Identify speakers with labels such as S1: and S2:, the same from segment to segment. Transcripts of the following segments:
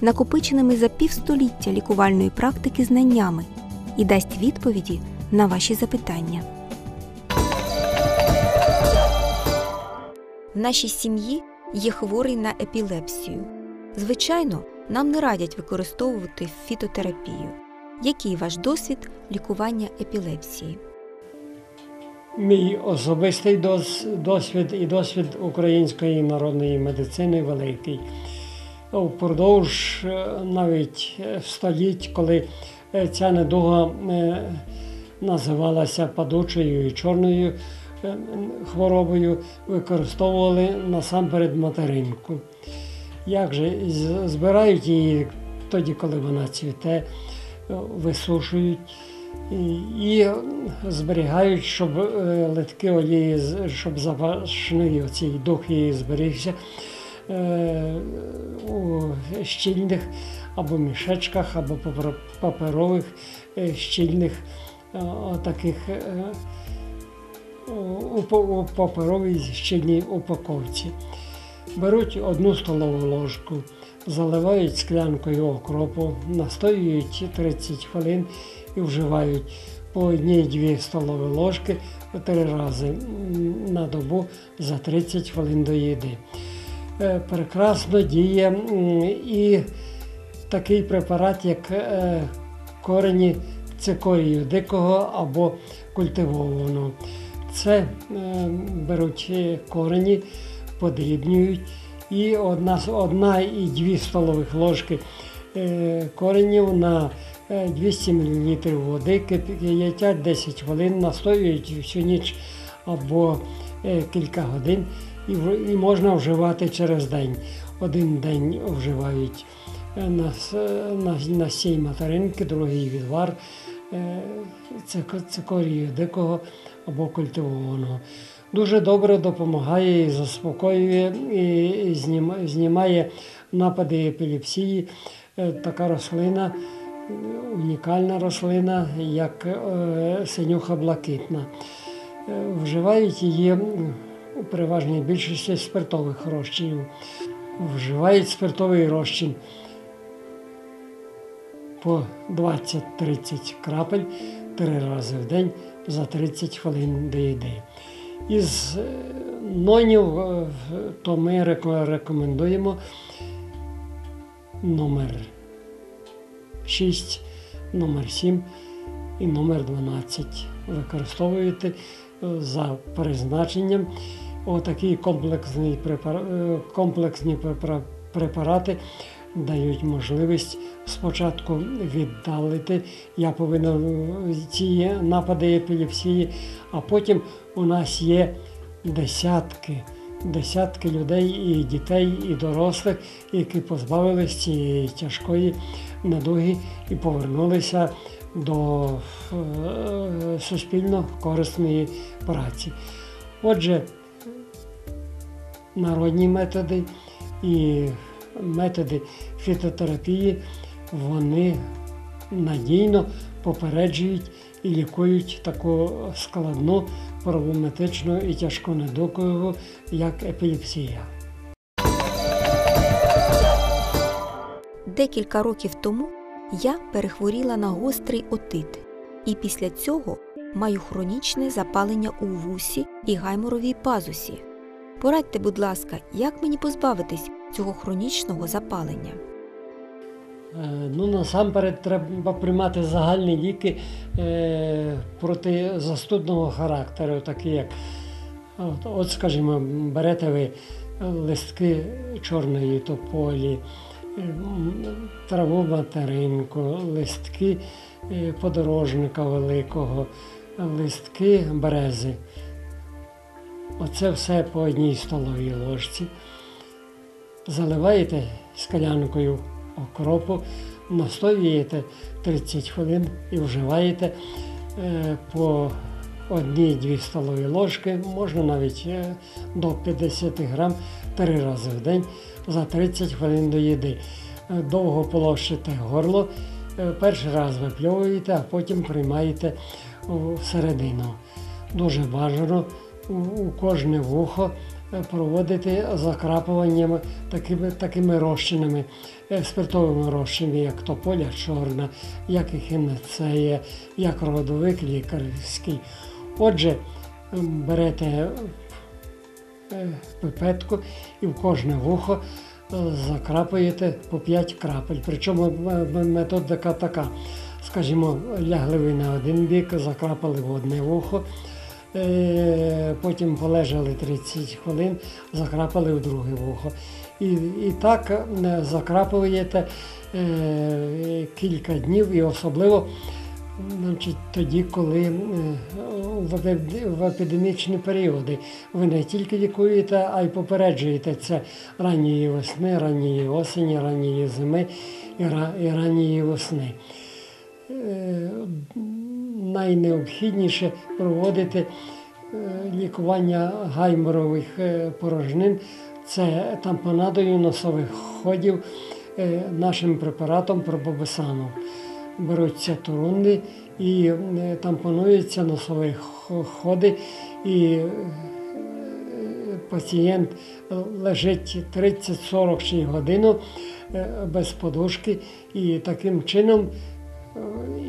S1: накопиченими за півстоліття лікувальної практики знаннями і дасть відповіді на ваші запитання. В нашій сім'ї є хворий на епілепсію. Звичайно, нам не радять використовувати фітотерапію. Який ваш досвід лікування епілепсії?
S2: Мій особистий досвід і досвід української народної медицини великий. Впродовж е, навіть е, століть, коли е, ця недуга називалася падучою і чорною хворобою, використовували насамперед материнку. Як же збирають її тоді, коли вона цвіте, висушують і, зберігають, щоб литки олії, щоб запашний оцей дух її зберігся у щільних або мішечках, або паперових е, щільних е, таких у, паперовій щільній упаковці. Беруть одну столову ложку, заливають склянкою окропу, настоюють 30 хвилин і вживають по одній-дві столові ложки три рази на добу за 30 хвилин до їди. Е, Прекрасно діє і такий препарат, як е, корені цикорію дикого або культивованого. Це е, беруть корені, подрібнюють і одна, одна і дві столових ложки коренів на е, 200 мл води, кип'ятять 10 хвилин, настоюють всю ніч або кілька годин і, і можна вживати через день. Один день вживають е, на, на, на сій материнки, другий відвар е, цико- цикорію дикого або культивованого. Дуже добре допомагає і заспокоює, і, знімає напади епілепсії. Е, Така рослина, е, унікальна рослина, як е, синюха блакитна. Е, Вживають її у переважній більшості спиртових розчинів. Вживають спиртовий розчин по 20-30 крапель три рази в день за 30 хвилин до їди. Із е, нонів, е, то ми рекомендуємо номер 6, номер 7 і номер 12 використовуєте за призначенням. Отакі комплексні, е, комплексні препарати дають можливість спочатку віддалити. Я повинен ці напади епілепсії, а потім у нас є десятки. Десятки людей, і дітей, і дорослих, які позбавились цієї тяжкої недуги і повернулися до е, суспільно корисної праці. Отже, народні методи і методи фітотерапії вони надійно попереджують і лікують таку складну проблематичну і тяжку недугу, як епілепсія.
S1: Декілька років тому я перехворіла на гострий отит, і після цього маю хронічне запалення у вусі і гайморовій пазусі. Порадьте, будь ласка, як мені позбавитись цього хронічного запалення?
S2: Е, Ну, насамперед треба приймати загальні ліки е, проти застудного характеру, такі як, от, от, скажімо, берете ви листки чорної тополі, траву материнку, листки е, подорожника великого, листки берези. Оце все по одній столовій ложці. Заливаєте склянкою окропу, настоюєте 30 хвилин і вживаєте е, по одній-дві столові ложки, можна навіть е, до 50 грам три рази в день за 30 хвилин до їди. Е, Довго полощите горло, перший раз випльовуєте, а потім приймаєте всередину. Дуже бажано у, кожне вухо е, проводити закрапуванням такими, такими розчинами, е, спиртовими розчинами, як тополя чорна, як ехінацея, як родовик лікарський. Отже, берете е, пипетку і в кожне вухо закрапуєте по 5 крапель. Причому методика така. Скажімо, лягли ви на один бік, закрапали в одне вухо, потім полежали 30 хвилин, закрапали в друге вухо. І, і так е, закрапуєте е, кілька днів і особливо Значить, тоді, коли е, в епідемічні періоди ви не тільки лікуєте, а й попереджуєте це ранньої весни, ранньої осені, ранньої зими і ранньої весни. Найнеобхідніше проводити е, лікування гайморових е, порожнин. Це тампонадою носових ходів е, нашим препаратом пробобесаном беруться турунди і тампонуються носові ходи, і пацієнт лежить 30-40 годину без подушки, і таким чином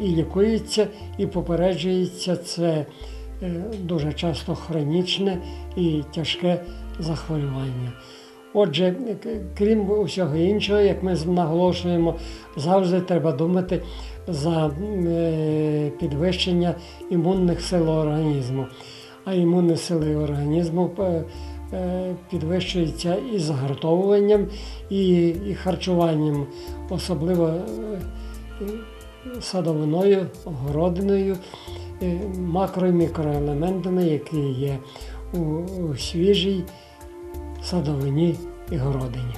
S2: і лікується, і попереджується це е, дуже часто хронічне і тяжке захворювання. Отже, крім усього іншого, як ми наголошуємо, завжди треба думати за е, підвищення імунних сил організму. А імунні сили організму е, підвищуються і загартовуванням, і, харчуванням, особливо садовиною, городиною, е, макро і мікроелементами, які є у, свіжій садовині і городині.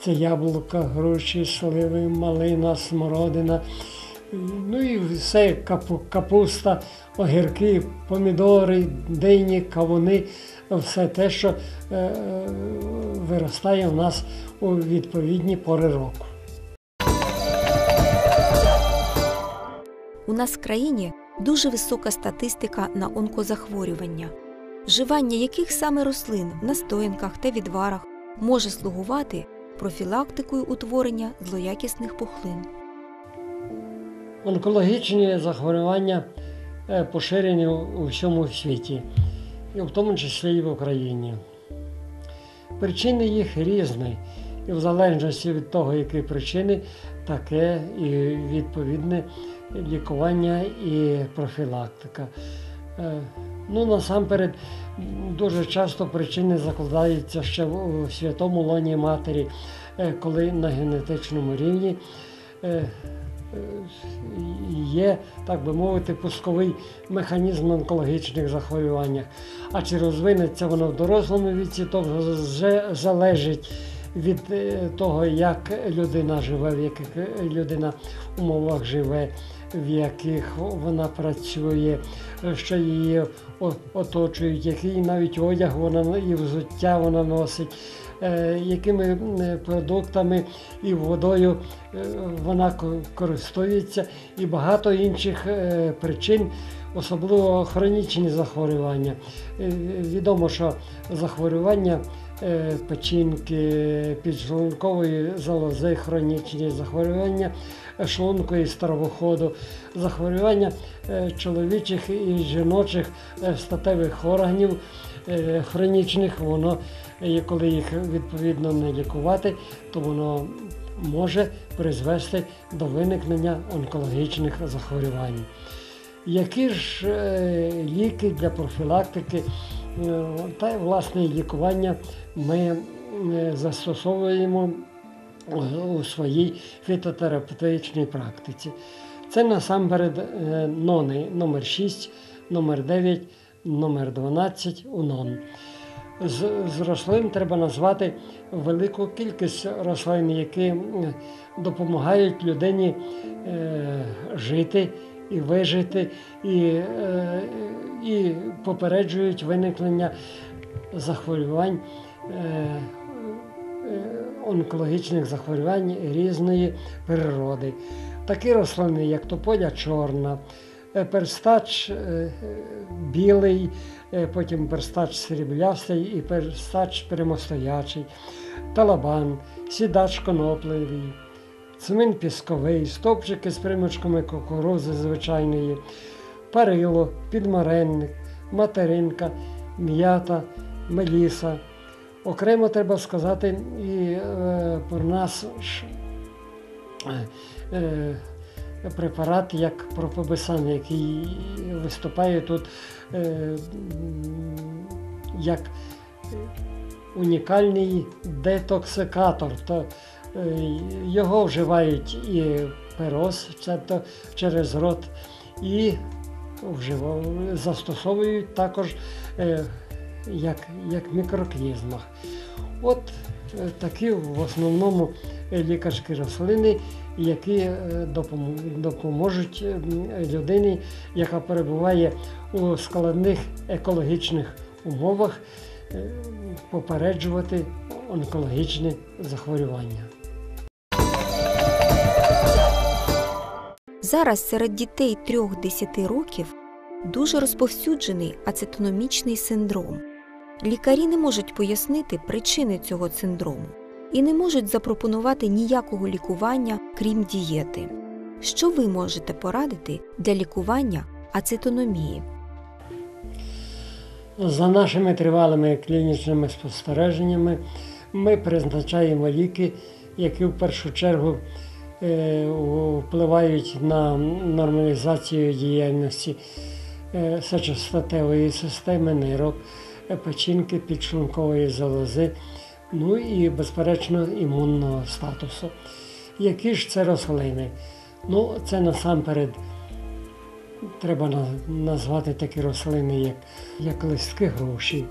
S2: Це яблука, груші, сливи, малина, смородина, ну і все капу- капуста, огірки, помідори, дині, кавуни, все те, що е, е, виростає у нас у відповідні пори року.
S1: У нас в країні дуже висока статистика на онкозахворювання, вживання яких саме рослин в настоянках та відварах може слугувати профілактикою утворення злоякісних пухлин.
S2: Онкологічні захворювання е, поширені у всьому світі, і в тому числі і в Україні. Причини їх різні, і в залежності від того, які причини, таке і відповідне лікування і профілактика. Е, Ну, насамперед, дуже часто причини закладаються ще в святому лоні матері, е, коли на генетичному рівні е, є, так би мовити, пусковий механізм онкологічних захворювань. А чи розвинеться воно в дорослому віці, то вже залежить від е, того, як людина живе, в яких е, людина умовах живе, в яких вона працює, е, що її оточують, який навіть одяг вона і взуття вона носить, якими продуктами і водою вона користується, і багато інших причин, особливо хронічні захворювання. Відомо, що захворювання печінки, підшлункової залози, хронічні захворювання е, шлунку і стравоходу, захворювання е, чоловічих і жіночих е, статевих органів е, хронічних, воно, е, коли їх відповідно не лікувати, то воно може призвести до виникнення онкологічних захворювань. Які ж е, ліки для профілактики е, та власне лікування ми е, застосовуємо у- у своїй фітотерапевтичній практиці? Це насамперед е, нони номер 6, номер 9, номер 12 у нон. З, з рослин треба назвати велику кількість рослин, які допомагають людині е, жити і вижити, і, е, і попереджують виникнення захворювань, е, е, онкологічних захворювань різної природи. Такі рослини, як тополя чорна, перстач білий, потім перстач сріблястий і перстач прямостоячий, талабан, сідач конопливий, цмин пісковий, стовпчики з примочками кукурузи звичайної, парило, підмаренник, материнка, м'ята, меліса. Окремо треба сказати і е, про нас е, е, препарат як пропобисан, який виступає тут е, як унікальний детоксикатор. То, е, його вживають і перос, тобто через рот, і застосовують також е, як, як мікроклізмах. От е, такі в основному е, лікарські рослини, які е, допоможуть е, людині, яка перебуває у складних екологічних умовах, е, попереджувати онкологічні захворювання.
S1: Зараз серед дітей 3-10 років дуже розповсюджений ацетономічний синдром. Лікарі не можуть пояснити причини цього синдрому і не можуть запропонувати ніякого лікування, крім дієти. Що ви можете порадити для лікування ацетономії?
S2: За нашими тривалими клінічними спостереженнями ми призначаємо ліки, які в першу чергу впливають на нормалізацію діяльності е, сечостатевої системи, нирок, е, печінки, підшлункової залози, ну і, безперечно, імунного статусу. Які ж це рослини? Ну, це насамперед треба назвати такі рослини, як, як листки груші,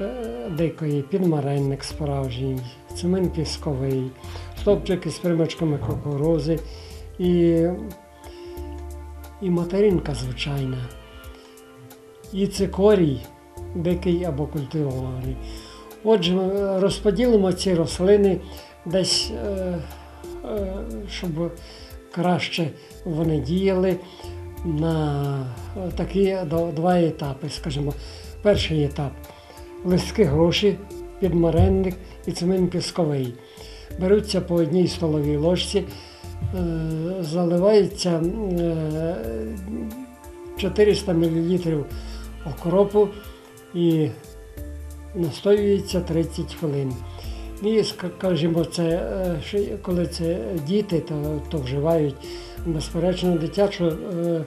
S2: е, дикої, підмаренник справжній, цемент пісковий, стовпчики з примочками кукурузи і, і материнка звичайна, і цикорій, дикий або культивований. Отже, розподілимо ці рослини десь, е, е, щоб краще вони діяли на такі два етапи, скажімо. Перший етап листки груші, підмаренник і цемент пісковий. Беруться по одній столовій ложці, е, заливається е, 400 мл окропу і настоюється 30 хвилин. І, скажімо, це, е, коли це діти, то, то вживають безперечно дитячу, е,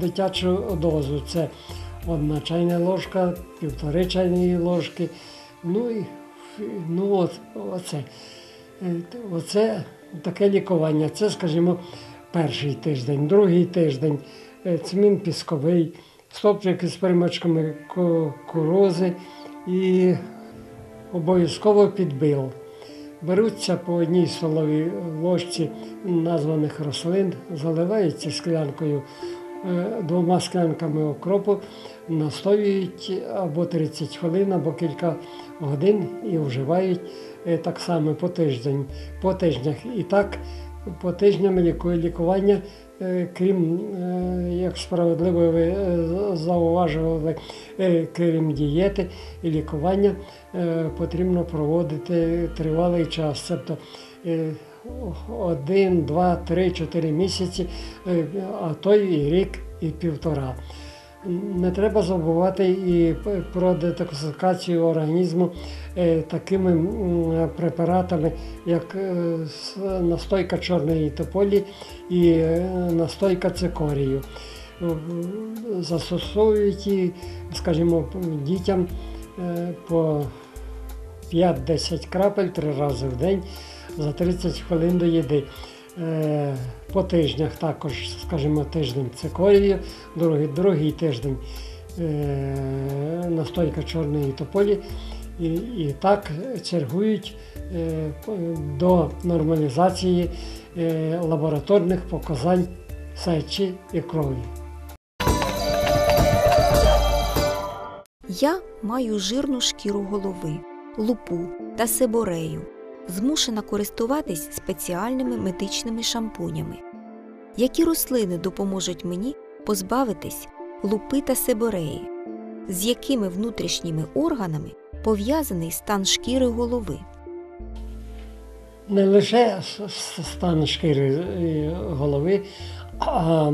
S2: дитячу дозу. Це одна чайна ложка, півтори чайної ложки. Ну і ну от, оце. Е, Оце таке лікування. Це, скажімо, перший тиждень, другий тиждень, е, цмін пісковий, стопчики з примочками кукурузи і обов'язково підбил. Беруться по одній столовій ложці названих рослин, заливаються склянкою, двома склянками окропу, настоюють або 30 хвилин, або кілька годин і вживають е, так само по тиждень, по тижнях. І так по тижням лікування, е, крім, е, як справедливо ви е, зауважували, е, крім дієти і лікування, е, потрібно проводити тривалий час. Тобто е, один, два, три, чотири місяці, е, а то і рік, і півтора. Не треба забувати і про детоксикацію організму е, такими препаратами, як е, настойка чорної тополі і настойка цикорію. Застосовують скажімо, дітям по 5-10 крапель три рази в день за 30 хвилин до їди. Е, По тижнях також, скажімо, тиждень цикорію, другий, другий тиждень е, настойка чорної тополі. І, і так чергують е, до нормалізації лабораторних показань сечі і крові.
S1: Я маю жирну шкіру голови, лупу та себорею, змушена користуватись спеціальними медичними шампунями. Які рослини допоможуть мені позбавитись лупи та себореї? З якими внутрішніми органами пов'язаний стан шкіри голови?
S2: не лише стан шкіри е, голови, а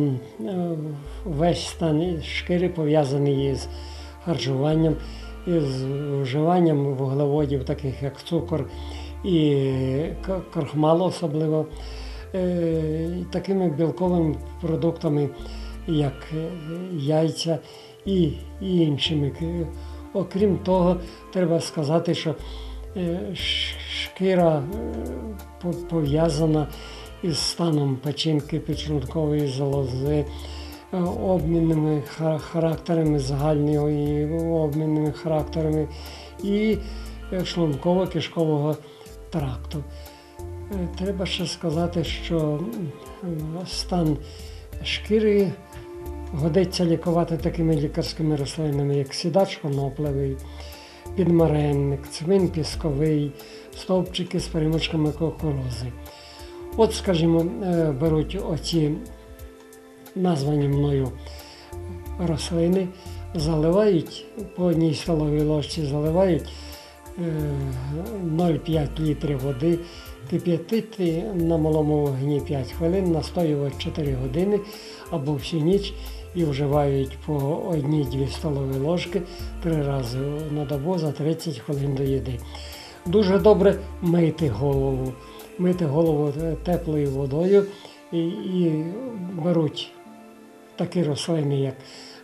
S2: весь стан шкіри пов'язаний із харчуванням, із вживанням вуглеводів, таких як цукор і к- крохмал особливо, е, такими білковими продуктами, як е, яйця і, іншими. Окрім того, треба сказати, що е, шкіра пов'язана із станом печінки, підшлункової залози, обмінними характерами загальними і обмінними характерами і е, шлунково-кишкового тракту. Е, Треба ще сказати, що стан шкіри годиться лікувати такими лікарськими рослинами, як сідач коноплевий, підмаренник, цвин пісковий, стовпчики з перемичками кукурузи. От, скажімо, е, беруть оці названі мною рослини, заливають по одній столовій ложці, заливають е, 0,5 літрів води, кип'ятити на малому вогні 5 хвилин, настоювати 4 години або всю ніч і вживають по одній-дві столові ложки три рази на добу за 30 хвилин до їди. Дуже добре мити голову, мити голову е, теплою водою і, і беруть такі рослини, як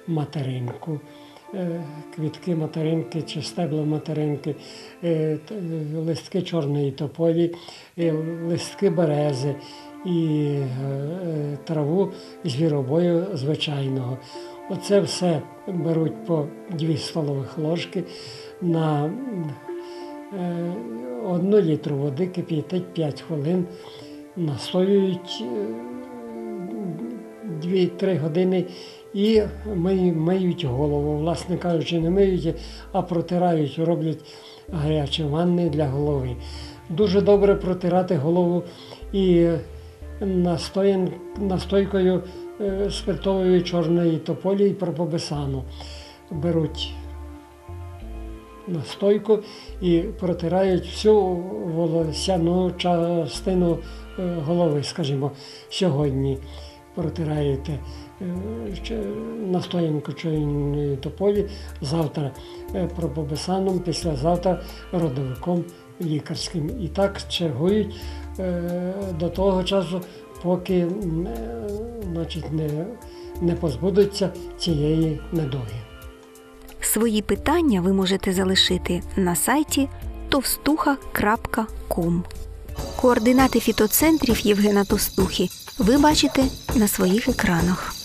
S2: материнку, е, квітки материнки чи стебла материнки, е, листки чорної тополі, е, листки берези і траву звіробою звичайного. Оце все беруть по 2 столових ложки на одну літру води, кип'ятить 5 хвилин, настоюють 2-3 години і миють, голову. Власне кажучи, не миють, а протирають, роблять гарячі ванни для голови. Дуже добре протирати голову і настойкою е, спиртової чорної тополі і пропобесану. Беруть настойку і протирають всю волосяну частину е, голови, скажімо, сьогодні протираєте е, настоянку чорної тополі, завтра е, пропобесаном, післязавтра родовиком лікарським. І так чергують е, до того часу, поки е, значить, не, не позбудуться цієї недуги.
S1: Свої питання ви можете залишити на сайті товстуха.ком. Координати фітоцентрів Євгена Товстухи ви бачите на своїх екранах.